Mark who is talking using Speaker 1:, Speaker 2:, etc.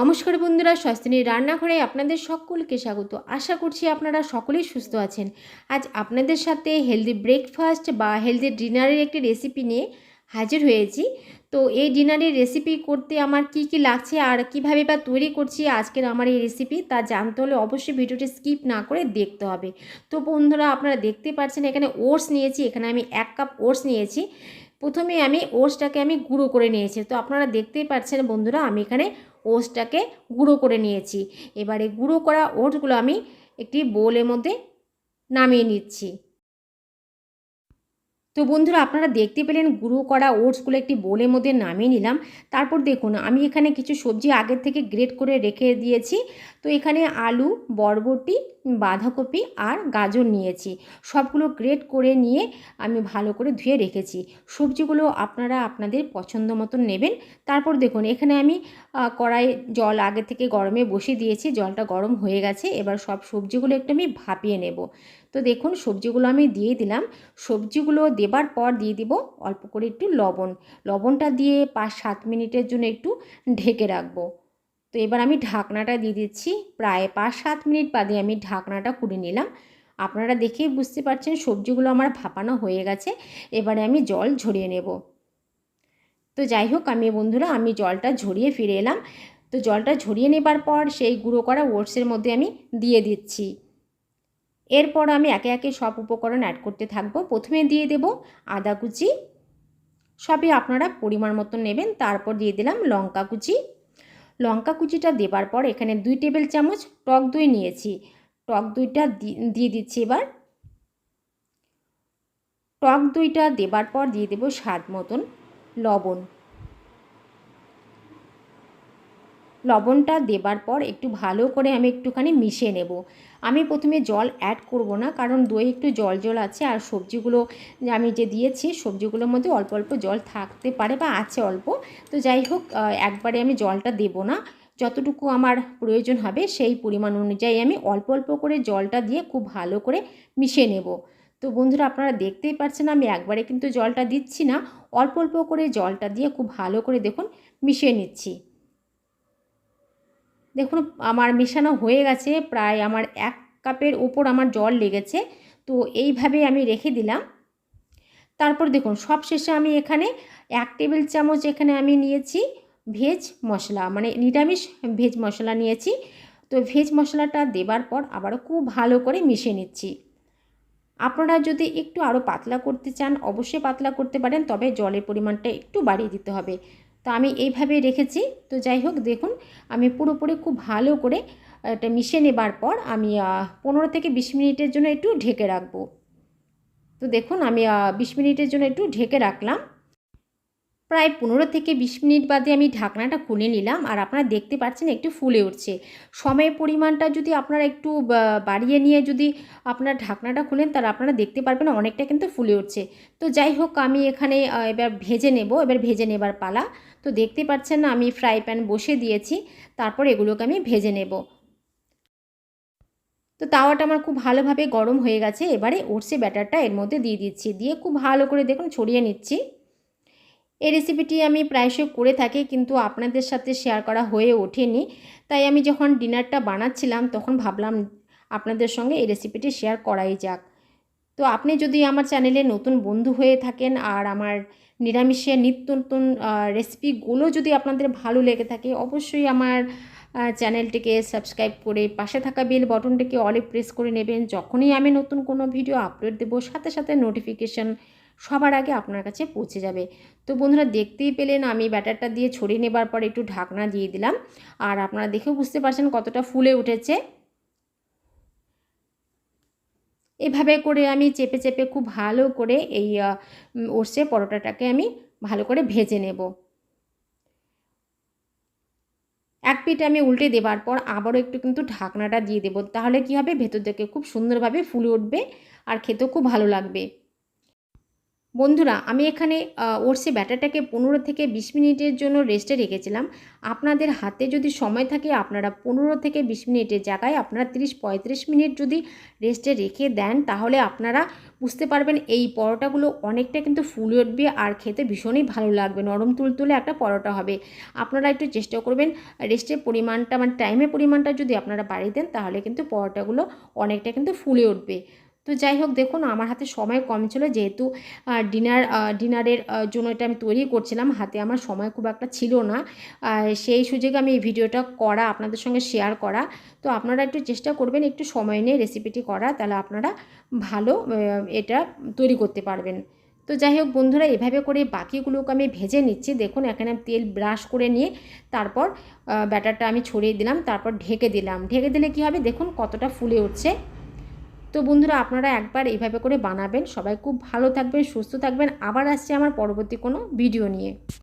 Speaker 1: নমস্কার বন্ধুরা স্বাস্থ্যনীর রান্নাঘরে আপনাদের সকলকে স্বাগত। আশা করছি আপনারা সকলেই সুস্থ আছেন। আজ আপনাদের সাথে হেলদি ব্রেকফাস্ট বা হেলদি ডিনারের একটি রেসিপি নিয়ে হাজির হয়েছি। তো এই ডিনারের রেসিপি করতে আমার কি কি লাগছে আর কীভাবে বা তৈরি করছি আজকের আমার এই রেসিপি তা জানতে হলে অবশ্যই ভিডিওটি স্কিপ না করে দেখতে হবে। তো বন্ধুরা, আপনারা দেখতে পাচ্ছেন এখানে ওটস নিয়েছি, এখানে আমি এক কাপ ওটস নিয়েছি। প্রথমে আমি ওটসটাকে আমি গুঁড়ো করে নিয়েছি। তো আপনারা দেখতেই পাচ্ছেন বন্ধুরা, আমি এখানে ওটসটাকে গুঁড়ো করে নিয়েছি। এবারে গুঁড়ো করা ওটসগুলো আমি একটি বোলের মধ্যে নামিয়ে নিচ্ছি। তো বন্ধুরা, আপনারা দেখতে পেলেন গুঁড়ো করা ওটসগুলো একটি বোলের মধ্যে নামিয়ে নিলাম। তারপর দেখুন, আমি এখানে কিছু সবজি আগের থেকে গ্রেট করে রেখে দিয়েছি। তো এখানে আলু, বরবটি বাঁধাকপি আর গাজর নিয়েছি। সবগুলো গ্রেট করে নিয়ে আমি ভালো করে ধুয়ে রেখেছি। সবজিগুলো আপনারা আপনাদের পছন্দ মতন নেবেন। তারপর দেখুন, এখানে আমি কড়াই জল আগে থেকে গরমে বসিয়ে দিয়েছি। জলটা গরম হয়ে গেছে। এবার সব সবজিগুলো একটু আমি ভাপিয়ে নেব। তো দেখুন, সবজিগুলো আমি দিয়ে দিলাম। সবজিগুলো দেবার পর দিয়ে দিব অল্প করে একটু লবণ। লবণটা দিয়ে পাঁচ সাত মিনিটের জন্য একটু ঢেকে রাখব। তো এবার আমি ঢাকনাটা দিয়ে দিচ্ছি। প্রায় পাঁচ সাত মিনিট বাদে আমি ঢাকনাটা খুলে নিলাম। আপনারা দেখেই বুঝতে পারছেন সবজিগুলো আমার ভাপানো হয়ে গেছে। এবারে আমি জল ঝরিয়ে নেব। তো যাই হোক, আমি বন্ধুরা, আমি জলটা ঝরিয়ে ফিরে এলাম। তো জলটা ঝরিয়ে নেবার পর সেই গুঁড়ো করা ওটসের মধ্যে আমি দিয়ে দিচ্ছি। এরপর আমি একে একে সব উপকরণ অ্যাড করতে থাকব। প্রথমে দিয়ে দেব আদা কুচি। সবই আপনারা পরিমাণ মতো নেবেন। তারপর দিয়ে দিলাম লঙ্কা কুচি। লঙ্কা কুচিটা দেবার পর এখানে দুই টেবিল চামচ টক দই নিয়েছি। টক দইটা দিয়ে দিচ্ছি এবার। টক দইটা দেবার পর দিয়ে দেব স্বাদ মতন লবণ। লবণটা দেবার পর একটু ভালো করে আমি একটুখানি মিশিয়ে নেব। আমি প্রথমে জল অ্যাড করব না, কারণ দই একটু জল জল আছে আর সবজিগুলো আমি যে দিয়েছি সবজিগুলোর মধ্যে অল্প অল্প জল থাকতে পারে বা আছে অল্প। তো যাই হোক একবারে আমি জলটা দেব না। যতটুকু আমার প্রয়োজন হবে সেই পরিমাণ অনুযায়ী আমি অল্প অল্প করে জলটা দিয়ে খুব ভালো করে মিশিয়ে নেব। তো বন্ধুরা, আপনারা দেখতেই পাচ্ছেন আমি একবারে কিন্তু জলটা দিচ্ছি না, অল্প অল্প করে জলটা দিয়ে খুব ভালো করে দেখুন মিশিয়ে নিচ্ছি। দেখুন, আমার মেশানো হয়ে গেছে, প্রায় আমার এক কাপের ওপর আমার জল লেগেছে, তো এইভাবে আমি রেখে দিলাম। তারপর দেখুন, সব শেষে আমি এখানে এক টেবিল চামচ এখানে আমি নিয়েছি ভেজ মশলা মানে নিরামিষ ভেজ মশলা নিয়েছি। তো ভেজ মশলাটা দেবার পর আবারও খুব ভালো করে মিশিয়ে নিচ্ছি। আপনারা যদি একটু আরও পাতলা করতে চান, অবশ্যই পাতলা করতে পারেন, তবে জলের পরিমাণটা একটু বাড়িয়ে দিতে হবে। তো আমি এইভাবে রেখেছি। তো যাই হোক, দেখুন, আমি পুরোপুরি খুব ভালো করে এটা মিশে নেবার পর আমি পনেরো থেকে বিশ মিনিটের জন্য একটু ঢেকে রাখব। তো দেখুন, আমি বিশ মিনিটের জন্য একটু ঢেকে রাখলাম। প্রায় পনেরো থেকে বিশ মিনিট বাদে আমি ঢাকনাটা খুলে নিলাম আর আপনারা দেখতে পাচ্ছেন একটু ফুলে উঠছে। সময়ের পরিমাণটা যদি আপনারা একটু বাড়িয়ে নিয়ে যদি আপনার ঢাকনাটা খুলেন তাহলে আপনারা দেখতে পারবেন অনেকটা কিন্তু ফুলে উঠছে। তো যাই হোক, আমি এখানে এবার ভেজে নেব, এবার ভেজে নেবার পালা। তো দেখতে পাচ্ছেন না, আমি ফ্রাই প্যান বসে দিয়েছি, তারপর এগুলোকে আমি ভেজে নেব। তো তাওয়াটা আমার খুব ভালোভাবে গরম হয়ে গেছে, এবারে ওটসে ব্যাটারটা এর মধ্যে দিয়ে দিচ্ছি। দিয়ে খুব ভালো করে দেখুন ছড়িয়ে নিচ্ছি। এই রেসিপিটি আমি প্রায়শই করে থাকি, কিন্তু আপনাদের সাথে শেয়ার করা হয়ে ওঠেনি। তাই আমি যখন ডিনারটা বানাচ্ছিলাম, তখন ভাবলাম আপনাদের সঙ্গে এই রেসিপিটি শেয়ার করাই যাক। তো আপনি যদি আমার চ্যানেলে নতুন বন্ধু হয়ে থাকেন আর আমার নিরামিষের নিত্য নতুন রেসিপিগুলো যদি আপনাদের ভালো লেগে থাকে, অবশ্যই আমার চ্যানেলটিকে সাবস্ক্রাইব করে পাশে থাকা বেল বটনটিকে অলে প্রেস করে নেবেন। যখনই আমি নতুন কোনো ভিডিও আপলোড দেবো, সাথে সাথে নোটিফিকেশান সবার আগে আপনার কাছে পৌঁছে যাবে। তো বন্ধুরা দেখতেই পেলেন আমি ব্যাটারটা দিয়ে ছড়িয়ে নেবার পর একটু ঢাকনা দিয়ে দিলাম। আর আপনারা দেখেও বুঝতে পারছেন কতটা ফুলে উঠেছে। এভাবে করে আমি চেপে চেপে খুব ভালো করে এই ওরসে পরোটাটাকে আমি ভালো করে ভেজে নেব। এক পিঠ আমি উল্টে দেবার পর আবারও একটু কিন্তু ঢাকনাটা দিয়ে দেবো। তাহলে কী হবে? ভেতর থেকে খুব সুন্দরভাবে ফুলে উঠবে আর খেতেও খুব ভালো লাগবে। বন্ধুরা, আমি এখানে ওটসে ব্যাটারটাকে পনেরো থেকে বিশ মিনিটের জন্য রেস্টে রেখেছিলাম। আপনাদের হাতে যদি সময় থাকে, আপনারা পনেরো থেকে বিশ মিনিটের জায়গায় আপনারা তিরিশ, পঁয়ত্রিশ মিনিট যদি রেস্টে রেখে দেন, তাহলে আপনারা বুঝতে পারবেন এই পরোটাগুলো অনেকটা কিন্তু ফুলে উঠবে আর খেতে ভীষণই ভালো লাগবে। নরম তুলতুলে একটা পরোটা হবে। আপনারা একটু চেষ্টা করবেন, রেস্টের পরিমাণটা মানে টাইমের পরিমাণটা যদি আপনারা বাড়িয়ে দেন, তাহলে কিন্তু পরোটাগুলো অনেকটা কিন্তু ফুলে উঠবে। তো যাই হোক, দেখুন আমার হাতে সময় কম ছিল। যেহেতু ডিনার ডিনারের জন্য এটা আমি তৈরি করছিলাম, হাতে আমার সময় খুব একটা ছিল না। সেই সুযোগে আমি এই ভিডিওটা করা, আপনাদের সঙ্গে শেয়ার করা। তো আপনারা একটু চেষ্টা করবেন, একটু সময় নিয়ে রেসিপিটি করা, তাহলে আপনারা ভালো এটা তৈরি করতে পারবেন। তো যাই হোক বন্ধুরা, এভাবে করে বাকিগুলোকে আমি ভেজে নিচ্ছি। দেখুন, এখানে তেল ব্রাশ করে নিয়ে তারপর ব্যাটারটা আমি ছড়িয়ে দিলাম, তারপর ঢেকে দিলাম। ঢেকে দিলে কি হবে? দেখুন কতটা ফুলে উঠছে। তো বন্ধুরা আপনারা একবার এইভাবে করে বানাবেন। সবাই খুব ভালো থাকবেন, সুস্থ থাকবেন। আবার আসছে আমার পরবর্তী কোনো ভিডিও নিয়ে।